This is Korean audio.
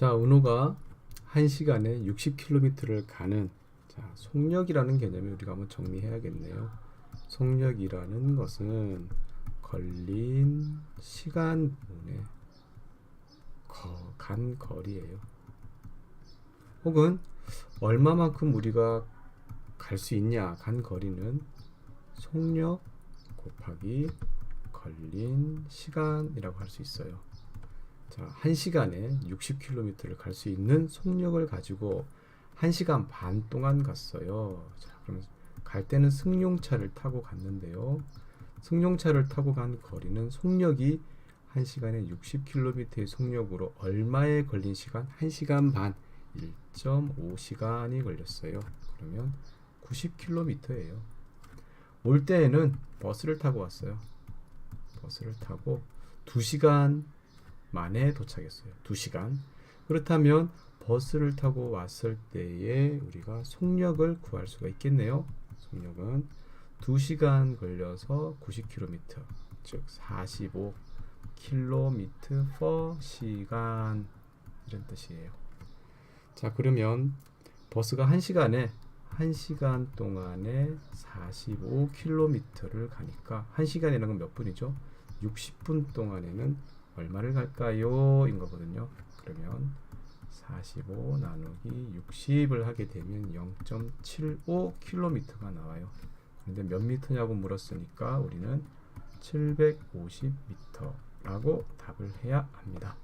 자, 은호가 1시간에 60km를 가는 자, 속력이라는 개념을 우리가 한번 정리해야겠네요. 속력이라는 것은 걸린 시간분의 거, 간 거리예요. 혹은 얼마만큼 우리가 갈 수 있냐 간 거리는 속력 곱하기 걸린 시간이라고 할 수 있어요. 자, 1시간에 60km를 갈 수 있는 속력을 가지고 1시간 반 동안 갔어요. 자, 그러면 갈 때는 승용차를 타고 갔는데요. 승용차를 타고 간 거리는 속력이 1시간에 60km의 속력으로 얼마에 걸린 시간? 1시간 반 1.5시간이 걸렸어요. 그러면 90km예요. 올 때에는 버스를 타고 왔어요. 버스를 타고 2시간 만에 도착했어요. 2시간. 그렇다면 버스를 타고 왔을 때에 우리가 속력을 구할 수가 있겠네요. 속력은 2시간 걸려서 90km, 즉 45km per 시간 이런 뜻이에요. 자, 그러면 버스가 1시간에 1시간 동안에 45km를 가니까 1시간이라는 건 몇 분이죠? 60분 동안에는 얼마를 갈까요? 인 거거든요. 그러면 45 나누기 60을 하게 되면 0.75km가 나와요. 근데 몇 미터냐고 물었으니까 우리는 750m라고 답을 해야 합니다.